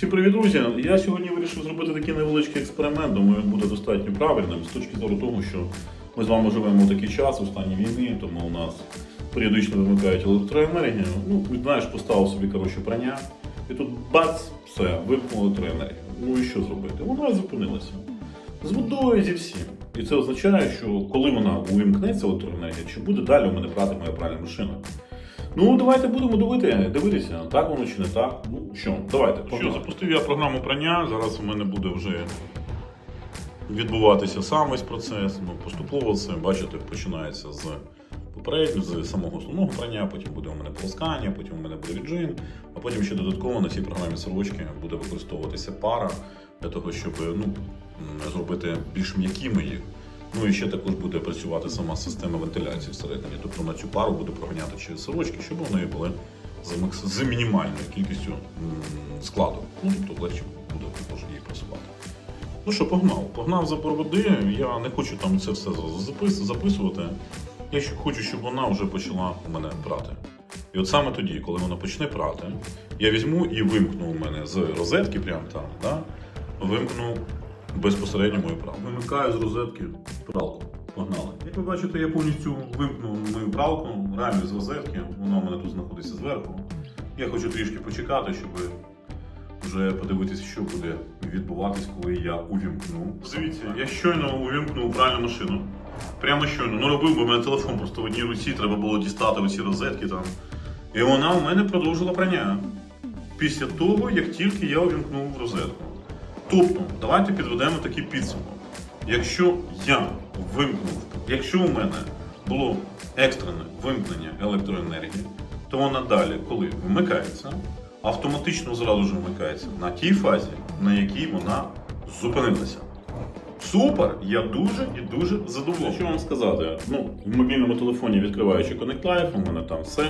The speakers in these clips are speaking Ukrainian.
Всім привіт, друзі! Я сьогодні вирішив зробити такий невеличкий експеримент. Думаю, він буде достатньо правильним з точки зору того, що ми з вами живемо в такий час у стані війни, тому у нас періодично вимикають електроенергію. Ну, знаєш, поставив собі коротше прання, і тут бац, все, вимкнуло електроенергію. Ну і що зробити? Вона зупинилася. З водою зі всім. І це означає, що коли вона увімкнеться електроенергія, чи буде далі у мене прати моя пральна машина? Ну, давайте будемо дивити, дивитися, так воно чи не так. Ну що, давайте. Що, запустив я програму прання. Зараз у мене буде вже відбуватися сам весь процес. Ну, поступово це, бачите, починається з попереднього, з самого основного прання, потім буде у мене полоскання, потім у мене буде віджим, а потім ще додатково на цій програмі сорочки буде використовуватися пара для того, щоб ну, зробити більш м'якими їх. Ну і ще також буде працювати сама система вентиляції всередині. Тобто на цю пару буду проганяти через сорочки, щоб вони були з, мінімальною кількістю складу. Ну тобто легше буде також її працювати. Ну що, погнав? Погнав за проводи. Я не хочу там це все запис, записувати. Я ще хочу, щоб вона вже почала мене прати. І от саме тоді, коли вона почне прати, я візьму і вимкну у мене з розетки, прямо там, да? вимкну безпосередньо мою пралку. Вимикаю з розетки пралку. Погнали. Як ви бачите, я повністю вимкнув мою пралку, реально з розетки. Вона у мене тут знаходиться зверху. Я хочу трішки почекати, щоб вже подивитися, що буде відбуватись, коли я увімкну. Дивіться, я щойно увімкнув пральну машину. Прямо щойно. Ну робив, бо в мене телефон просто в одній руці, треба було дістати оці розетки там. І вона у мене продовжила прання. Після того, як тільки я увімкнув розетку. Тобто, давайте підведемо такий підсумок. Якщо я вимкнув, якщо у мене було екстрене вимкнення електроенергії, то вона далі, коли вмикається, автоматично зразу ж вмикається на тій фазі, на якій вона зупинилася. Супер! Я дуже і дуже задоволений. Що вам сказати? Ну, в мобільному телефоні відкриваючи Connect Live, у мене там все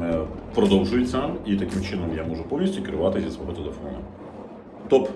е, продовжується, і таким чином я можу повністю керувати зі свого телефону топ.